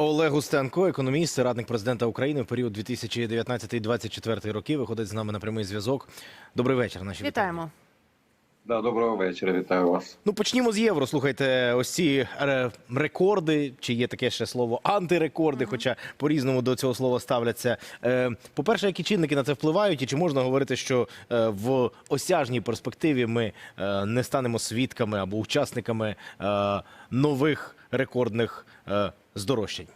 Олег Устенко, економіст, радник президента України в період 2019-2024 роки. Виходить з нами на прямий зв'язок. Добрий вечір. Наші вітання. Вітаємо. Да, доброго вечора, вітаю вас. Ну почнімо з євро. Слухайте, ось ці е, рекорди, чи є таке ще слово антирекорди, хоча по-різному до цього слова ставляться. Е, По-перше, які чинники на це впливають, і чи можна говорити, що е, в осяжній перспективі ми не станемо свідками або учасниками нових рекордних здорожчань?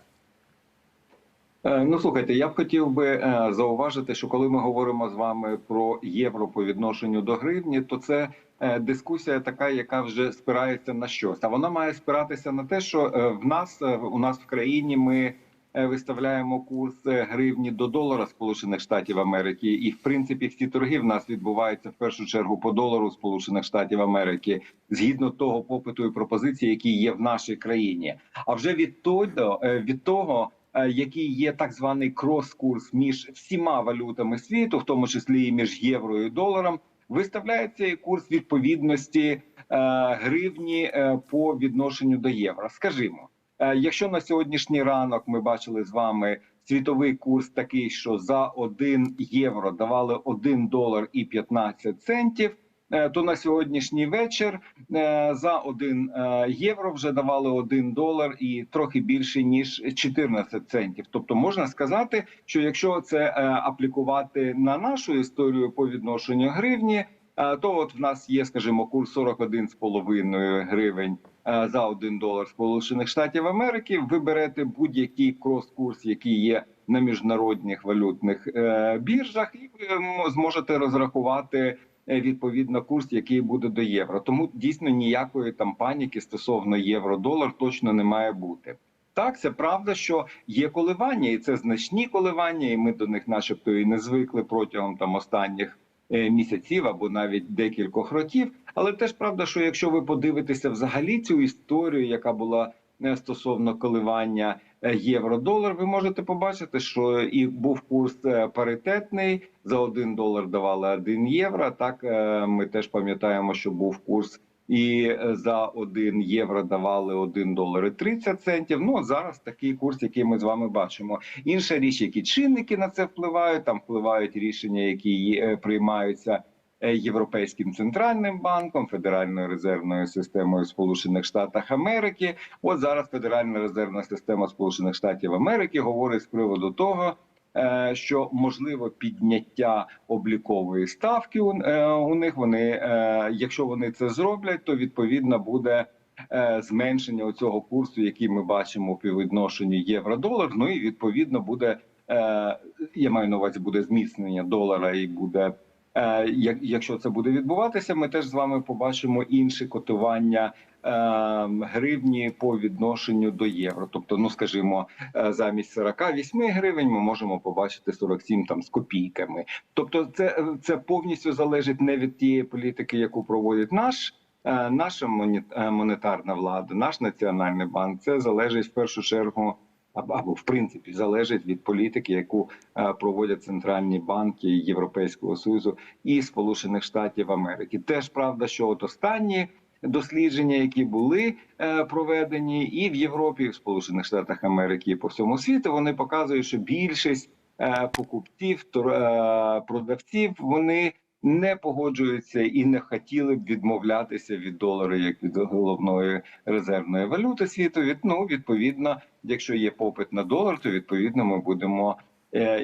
Е, Ну слухайте, я б хотів би е, зауважити, що коли ми говоримо з вами про євро по відношенню до гривні, то це е, дискусія така, яка вже спирається на щось. А вона має спиратися на те, що в нас у нас в країні ми виставляємо курс е, гривні до долара Сполучених Штатів Америки, і в принципі всі торги в нас відбуваються в першу чергу по долару Сполучених Штатів Америки, згідно того попиту і пропозиції, які є в нашій країні. А вже від того, е, від того е, який є так званий крос-курс між всіма валютами світу, в тому числі і між євро і доларом, виставляється і курс відповідності е, гривні е, по відношенню до євро. Скажімо, е, якщо на сьогоднішній ранок ми бачили з вами світовий курс такий, що за 1 євро давали 1 долар і 15 центів. е, То на сьогоднішній вечір е, за 1 євро вже давали 1 долар і трохи більше ніж 14 центів. Тобто можна сказати, що якщо це е, аплікувати на нашу історію по відношенню гривні, е, то от в нас є, скажімо, курс 41,5 гривень за 1 долар Сполучених Штатів Америки. Ви берете будь-який крос-курс, який є на міжнародних валютних е, біржах, і ви зможете розрахувати е, відповідно курс, який буде до євро. Тому дійсно ніякої там паніки стосовно євро-долар точно не має бути. Так, це правда, що є коливання, і це значні коливання, і ми до них, начебто, і не звикли протягом там останніх місяців або навіть декількох років. Але теж правда, що якщо ви подивитеся взагалі цю історію, яка була е, стосовно коливання е, євро-долар, ви можете побачити, що і був курс е, паритетний за 1 долар давали 1 євро. Так е, ми теж пам'ятаємо, що був курс. І е, за 1 євро давали 1 долар і 30 центів. Ну зараз такий курс, який ми з вами бачимо. Інша річ, які чинники на це впливають. Там впливають рішення, які е, приймаються е, Європейським центральним банком, Федеральною резервною системою Сполучених Штатів Америки. От зараз Федеральна резервна система Сполучених Штатів Америки говорить з приводу того. Е, Що можливо підняття облікової ставки у, е, них вони, е, якщо вони це зроблять, то відповідно буде зменшення цього курсу, який ми бачимо по відношенню євро-долар. Ну і відповідно буде я маю на увазі буде зміцнення долара і буде. Як- Якщо це буде відбуватися, ми теж з вами побачимо інше котування гривні по відношенню до євро. Тобто, ну скажімо, е, замість 48 гривень ми можемо побачити 47 там з копійками. Тобто, це, це повністю залежить не від тієї політики, яку проводить наш. е, Наша е, монетарна влада, наш національний банк, це залежить в першу чергу або, в принципі залежить від політики, яку проводять центральні банки Європейського союзу і Сполучених Штатів Америки. Теж правда, що от останні дослідження, які були е, проведені і в Європі, і в Сполучених Штатах Америки, і по всьому світу, вони показують, що більшість е, покупців, е, продавців, вони не погоджуються і не хотіли б відмовлятися від долара як від головної резервної валюти світу. Від ну відповідно, якщо є попит на долар, то відповідно ми будемо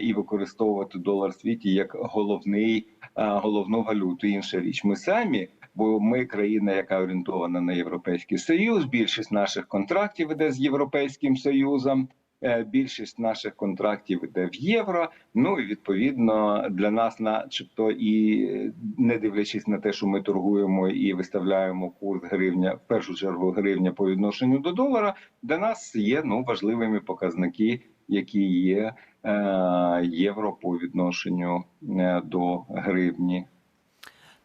і використовувати долар в світі як головний головну валюту. Інша річ, ми самі. Бо ми країна, яка орієнтована на європейський союз. Більшість наших контрактів іде з європейським союзом. е, Більшість наших контрактів іде в євро. Ну і відповідно для нас, начебто, і е, не дивлячись на те, що ми торгуємо і виставляємо курс гривня, в першу чергу гривня по відношенню до долара, для нас є ну важливими показники, які є е, євро по відношенню е, до гривні.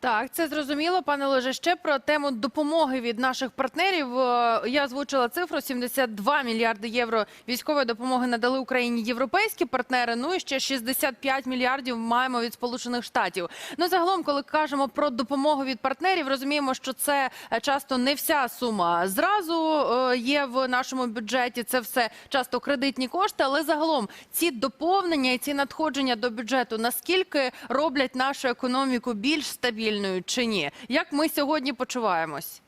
Так, це зрозуміло, пане Олеже. Ще про тему допомоги від наших партнерів. Е, Я озвучила цифру: 72 мільярди євро військової допомоги надали Україні європейські партнери. Ну і ще 65 мільярдів маємо від Сполучених Штатів. Ну загалом, коли кажемо про допомогу від партнерів, розуміємо, що це е, часто не вся сума зразу е, є в нашому бюджеті. Це все часто кредитні кошти. Але загалом ці доповнення і ці надходження до бюджету наскільки роблять нашу економіку більш стабільною чи ні? Як ми сьогодні почуваємось?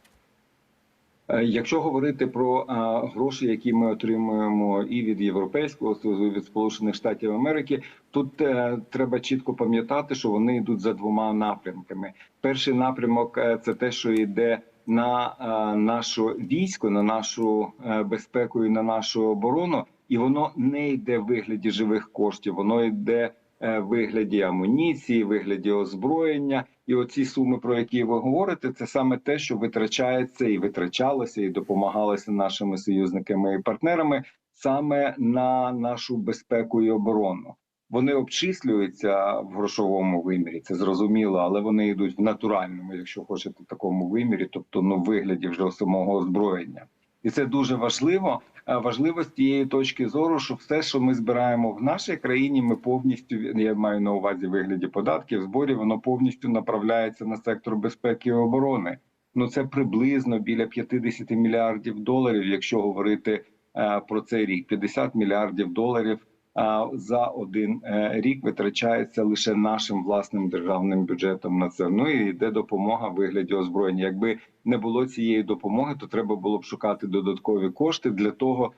Е, Якщо говорити про а, гроші, які ми отримуємо і від Європейського Союзу, і від Сполучених Штатів Америки, тут е, треба чітко пам'ятати, що вони йдуть за двома напрямками. Перший напрямок е, це те, що йде на е, наше військо, на нашу е, безпеку і на нашу оборону, і воно не йде в вигляді живих коштів, воно йде е, вигляді амуніції, вигляді озброєння. І оці суми, про які ви говорите, це саме те, що витрачається і витрачалося, і допомагалося нашими союзниками і партнерами саме на нашу безпеку і оборону. Вони обчислюються в грошовому вимірі, це зрозуміло, але вони йдуть в натуральному, якщо хочете, такому вимірі, тобто ну вигляді вже самого озброєння. І це дуже важливо. Е, Важливо з тієї точки зору, що все, що ми збираємо в нашій країні, ми повністю я маю на увазі вигляді податків, зборів, воно повністю направляється на сектор безпеки і оборони. Ну це приблизно біля 50 мільярдів доларів, якщо говорити е, про цей рік. 50 мільярдів доларів за один е, рік витрачається лише нашим власним державним бюджетом на це. Ну і йде допомога в вигляді озброєння. Якби не було цієї допомоги, то треба було б шукати додаткові кошти для того,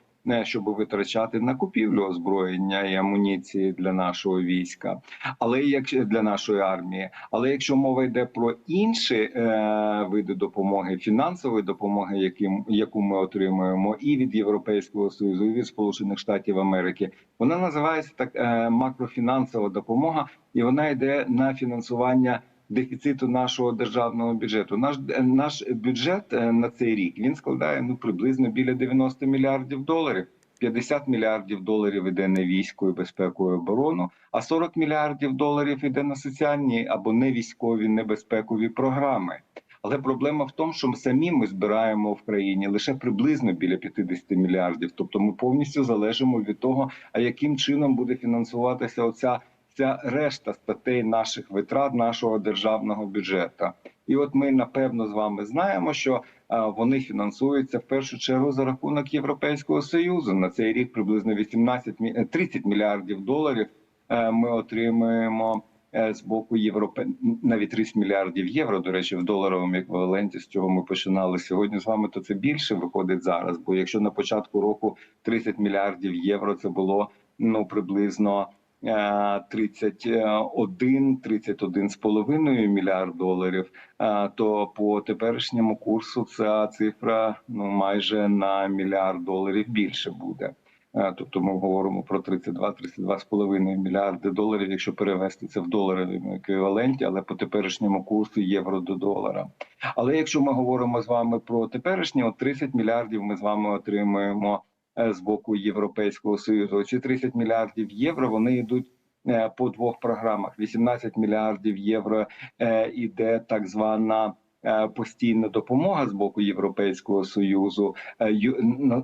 щоб витрачати на купівлю озброєння і амуніції для нашого війська, але якщо для нашої армії. Але якщо мова йде про інші е, види допомоги, фінансової допомоги, яким яку ми отримуємо, і від Європейського союзу, і від Сполучених Штатів Америки, вона називається так е, макрофінансова допомога, і вона йде на фінансування дефіциту нашого державного бюджету. Наш е, наш бюджет е, на цей рік він складає ну приблизно біля 90 мільярдів доларів. 50 мільярдів доларів іде на військо і безпеку і оборону, а 40 мільярдів доларів іде на соціальні або не військові, не безпекові програми. Але проблема в тому, що ми самі ми збираємо в країні лише приблизно біля 50 мільярдів. Тобто ми повністю залежимо від того, а яким чином буде фінансуватися оця ця решта статей наших витрат нашого державного бюджету. І от ми напевно з вами знаємо, що вони фінансуються в першу чергу за рахунок Європейського союзу. На цей рік приблизно 18, мі- 30 мільярдів доларів е, ми отримуємо е, з боку Європи навіть 30 мільярдів євро. До речі, в доларовому еквіваленті, з чого ми починали сьогодні з вами, то це більше виходить зараз. Бо якщо на початку року 30 мільярдів євро це було ну приблизно. Е, 31, 31 з половиною мільярд доларів. е, То по теперішньому курсу ця цифра ну майже на мільярд доларів більше буде. Е, Тобто ми говоримо про 32-32 з половиною мільярди доларів, якщо перевести це в доларовому еквіваленті, але по теперішньому курсу євро до долара. Але якщо ми говоримо з вами про теперішнє, от 30 мільярдів ми з вами отримуємо е, з боку Європейського союзу. Ці 30 мільярдів євро вони йдуть е, по двох програмах. 18 мільярдів євро е, іде так звана. е, Постійна допомога з боку Європейського союзу е,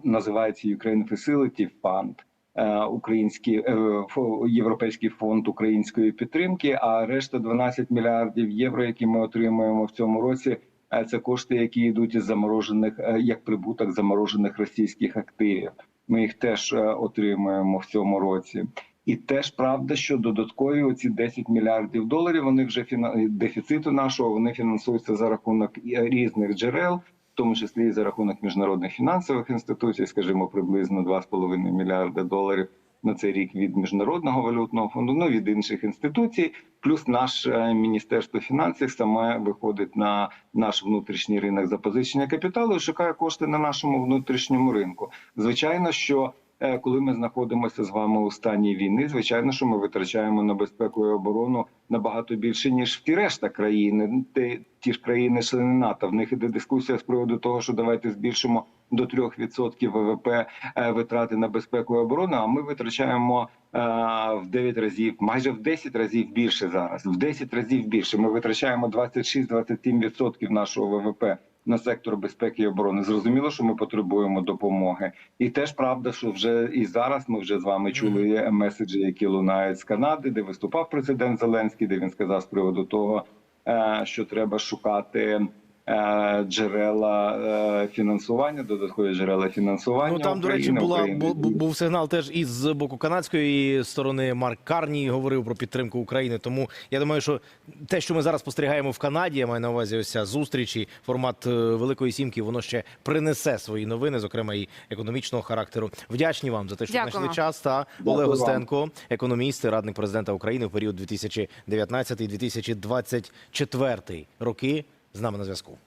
називається Ukraine Facility Fund, е, український е, європейський фонд української підтримки. А решта 12 мільярдів євро, які ми отримуємо в цьому році. Е, Це кошти, які йдуть із заморожених е, як прибуток заморожених російських активів. Ми їх теж е, отримуємо в цьому році. І теж правда, що додаткові оці 10 мільярдів доларів вони вже фіна... дефіциту нашого вони фінансуються за рахунок різних джерел, в тому числі і за рахунок міжнародних фінансових інституцій, скажімо, приблизно 2,5 мільярда доларів на цей рік від міжнародного валютного фонду, ну від інших інституцій. Плюс наше е, міністерство фінансів саме виходить на наш внутрішній ринок запозичення капіталу і шукає кошти на нашому внутрішньому ринку. Звичайно, що коли ми знаходимося з вами у стані війни, звичайно, що ми витрачаємо на безпеку і оборону набагато більше ніж ті решта країни. Те- ті ж країни члени НАТО. В них іде дискусія з приводу того, що давайте збільшимо до 3% ВВП е, витрати на безпеку і оборону. А ми витрачаємо е, в 9 разів, майже в 10 разів більше зараз. В 10 разів більше. Ми витрачаємо 26-27% нашого ВВП на сектор безпеки і оборони. Зрозуміло, що ми потребуємо допомоги, і теж правда, що вже і зараз ми вже з вами чули меседжі, які лунають з Канади, де виступав президент Зеленський, де він сказав з приводу того, е, що треба шукати. Е, Джерела е, фінансування, додаткові джерела фінансування. Ну там, до речі, була України. бу- бу- був сигнал теж із боку канадської сторони. Марк Карні говорив про підтримку України. Тому я думаю, що те, що ми зараз спостерігаємо в Канаді, я маю на увазі ось ця зустріч і формат е, Великої Сімки, воно ще принесе свої новини, зокрема і економічного характеру. Вдячні вам за те, що знайшли час. Та Дякую Олег вам. Гостенко, економіст, радник президента України в період 2019-2024 роки. З нами на зв'язку.